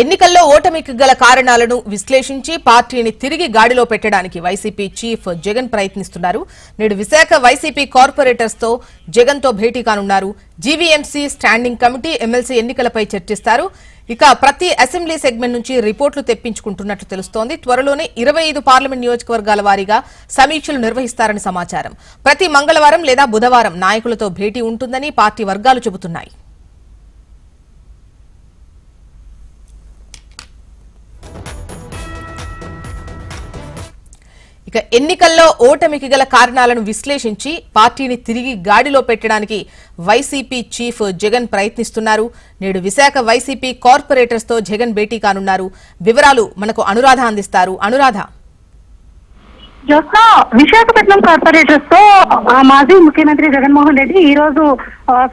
ఎన్నికల్లో ఓటమికి గల కారణాలను విశ్లేషించి పార్టీని తిరిగి గాడిలో పెట్టడానికి వైసీపీ చీఫ్ జగన్ ప్రయత్నిస్తున్నారు. నేడు విశాఖ వైసీపీ కార్పొరేటర్స్తో జగన్తో భేటీ కానున్నారు. జీవీఎంసీ స్టాండింగ్ కమిటీ ఎమ్మెల్సీ ఎన్నికలపై చర్చిస్తారు. ఇక ప్రతి అసెంబ్లీ సెగ్మెంట్ నుంచి రిపోర్టులు తెప్పించుకుంటున్నట్లు తెలుస్తోంది. త్వరలోనే ఇరవై ఐదు పార్లమెంట్ నియోజకవర్గాల వారీగా సమీక్షలు నిర్వహిస్తారని సమాచారం. ప్రతి మంగళవారం లేదా బుధవారం నాయకులతో భేటీ ఉంటుందని పార్టీ వర్గాలు చెబుతున్నాయి. ఇక ఎన్నికల్లో ఓటమికి గల కారణాలను విశ్లేషించి పార్టీని తిరిగి గాడిలో పెట్టడానికి వైసీపీ చీఫ్ జగన్ ప్రయత్నిస్తున్నారు. నేడు విశాఖ వైసీపీ కార్పొరేటర్స్తో జగన్ భేటీ కానున్నారు. వివరాలు మనకు అనురాధ అందిస్తారు. అనురాధ. జ్యోత్స విశాఖపట్నం కార్పొరేటర్స్తో ఆ, మాజీ ముఖ్యమంత్రి జగన్మోహన్ రెడ్డి ఈ రోజు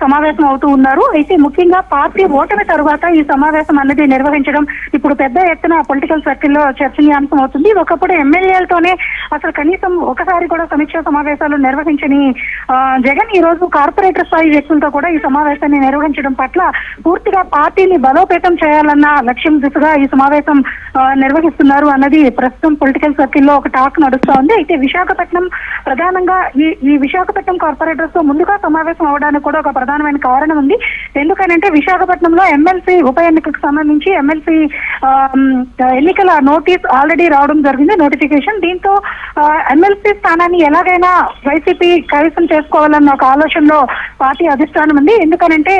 సమావేశం అవుతూ ఉన్నారు. అయితే ముఖ్యంగా పార్టీ ఓటమి తరువాత ఈ సమావేశం అన్నది నిర్వహించడం ఇప్పుడు పెద్ద ఎత్తున పొలిటికల్ సర్కిల్లో చర్చనీయాంశం అవుతుంది. ఒకప్పుడు ఎమ్మెల్యేలతోనే అసలు కనీసం ఒకసారి కూడా సమీక్ష సమావేశాలు నిర్వహించని జగన్ ఈ రోజు కార్పొరేటర్ స్థాయి వ్యక్తులతో కూడా ఈ సమావేశాన్ని నిర్వహించడం పట్ల పూర్తిగా పార్టీని బలోపేతం చేయాలన్న లక్ష్యం దిశగా ఈ సమావేశం నిర్వహిస్తున్నారు అన్నది ప్రస్తుతం పొలిటికల్ సర్కిల్లో ఒక టాక్ నడుస్తోంది. అయితే విశాఖపట్నం ప్రధానంగా ఈ ఈ విశాఖపట్నం కార్పొరేటర్స్తో ముందుగా సమావేశం అవడానికి కూడా ఒక ప్రధానమైన కారణం ఉంది. ఎందుకనంటే విశాఖపట్నంలో ఎమ్మెల్సీ ఉప ఎన్నికకు సంబంధించి ఎమ్మెల్సీ ఎన్నికల నోటీస్ ఆల్రెడీ రావడం జరిగింది నోటిఫికేషన్. దీంతో ఎమ్మెల్సీ స్థానాన్ని ఎలాగైనా వైసీపీ కైవసం చేసుకోవాలన్న ఒక ఆలోచనలో పార్టీ అధిష్టానం ఉంది. ఎందుకనంటే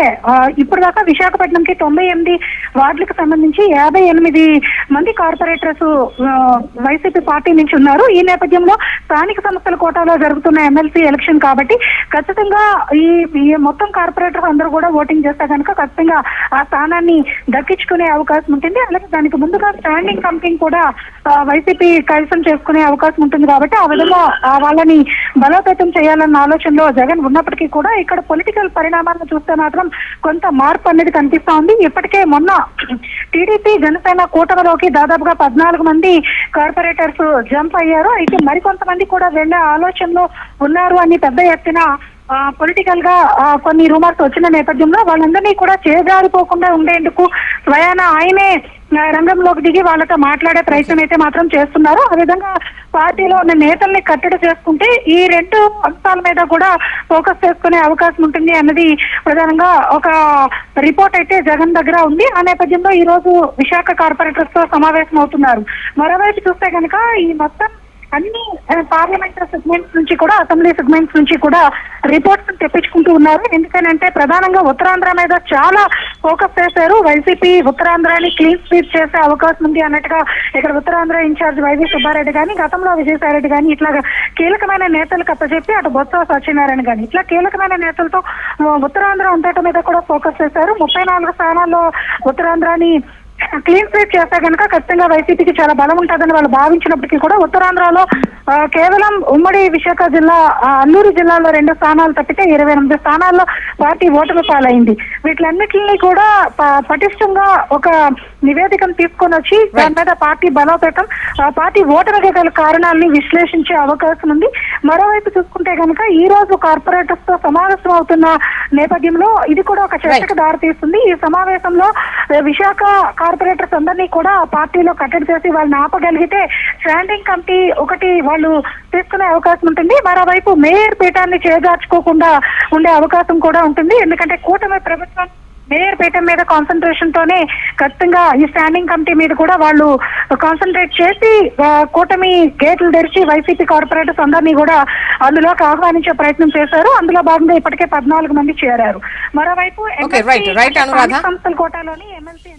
ఇప్పుడు దాకా విశాఖపట్నంకి తొంభై ఎనిమిది వార్డులకు సంబంధించి యాభై ఎనిమిది మంది కార్పొరేటర్స్ వైసీపీ పార్టీ నుంచి ఉన్నారు. ఈ నేపథ్యంలో స్థానిక సంస్థల కోటాలో జరుగుతున్న ఎమ్మెల్సీ ఎలక్షన్ కాబట్టి ఖచ్చితంగా ఈ ఈ మొత్తం కార్పొరేటర్స్ అందరూ కూడా ఓటింగ్ చేస్తే కనుక ఖచ్చితంగా ఆ స్థానాన్ని దక్కించుకునే అవకాశం ఉంటుంది. అలాగే దానికి ముందుగా స్టాండింగ్ కమిటీని కూడా వైసీపీ కైవసం చేసుకునే అవకాశం ఉంటుంది కాబట్టి ఆ విధంగా వాళ్ళని బలోపేతం చేయాలన్న ఆలోచనలో జగన్ ఉన్నప్పటికీ కూడా ఇక్కడ పొలిటికల్ పరిణామాలను చూస్తే మాత్రం కొంత మార్పు అనేది కనిపిస్తా ఉంది. ఇప్పటికే మొన్న టీడీపీ జనసేన కూటమిలోకి దాదాపుగా పద్నాలుగు మంది కార్పొరేటర్స్ జంప్ అయ్యారు. అయితే మరికొంతమంది కూడా వెళ్ళే ఆలోచనలో ఉన్నారు అని పెద్ద ఎత్తున పొలిటికల్గా కొన్ని రూమర్స్ వచ్చిన నేపథ్యంలో వాళ్ళందరినీ కూడా చేజారిపోకుండా ఉండేందుకు స్వయాన ఆయనే రంగంలోకి దిగి వాళ్ళతో మాట్లాడే ప్రయత్నం అయితే మాత్రం చేస్తున్నారు. ఆ విధంగా పార్టీలో ఉన్న నేతల్ని కట్టడి చేసుకుంటే ఈ రెండు అంశాల మీద కూడా ఫోకస్ చేసుకునే అవకాశం ఉంటుంది అన్నది ప్రధానంగా ఒక రిపోర్ట్ అయితే జగన్ దగ్గర ఉంది. ఆ నేపథ్యంలో ఈ రోజు విశాఖ కార్పొరేటర్స్తో సమావేశం అవుతున్నారు మరోవైపు చూస్తే కనుక ఈ మొత్తం అన్ని పార్లమెంటరీ సెగ్మెంట్స్ నుంచి కూడా అసెంబ్లీ సెగ్మెంట్స్ నుంచి కూడా రిపోర్ట్స్ తెప్పించుకుంటూ ఉన్నారు. ఎందుకనంటే ప్రధానంగా ఉత్తరాంధ్ర మీద చాలా ఫోకస్ చేశారు వైసీపీ. ఉత్తరాంధ్రాని క్లీన్ స్వీప్ చేసే అవకాశం ఉంది అన్నట్టుగా ఇక్కడ ఉత్తరాంధ్ర ఇన్ఛార్జ్ వైవి సుబ్బారెడ్డి కానీ గతంలో విజయసాయిరెడ్డి కానీ ఇట్లా కీలకమైన నేతలకు అప్పచెప్పి అటు బొత్స సత్యనారాయణ కానీ ఇట్లా కీలకమైన నేతలతో ఉత్తరాంధ్ర ఉండటం మీద కూడా ఫోకస్ చేశారు. ముప్పై నాలుగు స్థానాల్లో ఉత్తరాంధ్రాని క్లీన్ స్వీప్ చేస్తే కనుక ఖచ్చితంగా వైసీపీకి చాలా బలం ఉంటుందని వాళ్ళు భావించినప్పటికీ కూడా ఉత్తరాంధ్రలో కేవలం ఉమ్మడి విశాఖ జిల్లా అల్లూరు జిల్లాలో రెండు స్థానాలు తప్పితే ఇరవై ఎనిమిది స్థానాల్లో పార్టీ ఓటమి పాలైంది. వీటిలన్నిటిని కూడా పటిష్టంగా ఒక నివేదికను తీసుకొని వచ్చి దాని మీద పార్టీ బలోపేతం పార్టీ ఓటమికి గల కారణాలని విశ్లేషించే అవకాశం ఉంది. మరోవైపు చూసుకుంటే కనుక ఈ రోజు కార్పొరేటర్స్తో సమావేశం అవుతున్న నేపథ్యంలో ఇది కూడా ఒక చర్చకు దారితీస్తుంది. ఈ సమావేశంలో విశాఖ కార్పొరేటర్స్ అందరినీ కూడా పార్టీలో కట్టడి చేసి వాళ్ళని ఆపగలిగితే స్టాండింగ్ కమిటీ ఒకటి వాళ్ళు తీసుకునే అవకాశం ఉంటుంది. మరోవైపు మేయర్ పీఠాన్ని చేజార్చుకోకుండా ఉండే అవకాశం కూడా ఉంటుంది. ఎందుకంటే కూటమి ప్రభుత్వం మేయర్ పీఠం మీద కాన్సన్ట్రేషన్ తోనే ఖచ్చితంగా ఈ స్టాండింగ్ కమిటీ మీద కూడా వాళ్ళు కాన్సన్ట్రేట్ చేసి కూటమి గేట్లు తెరిచి వైసీపీ కార్పొరేటర్స్ అందరినీ కూడా అందులోకి ఆహ్వానించే ప్రయత్నం చేశారు. అందులో భాగంగా ఇప్పటికే పద్నాలుగు మంది చేరారు. మరోవైపు. సంస్థల కోటాలోని ఎమ్మెల్సీ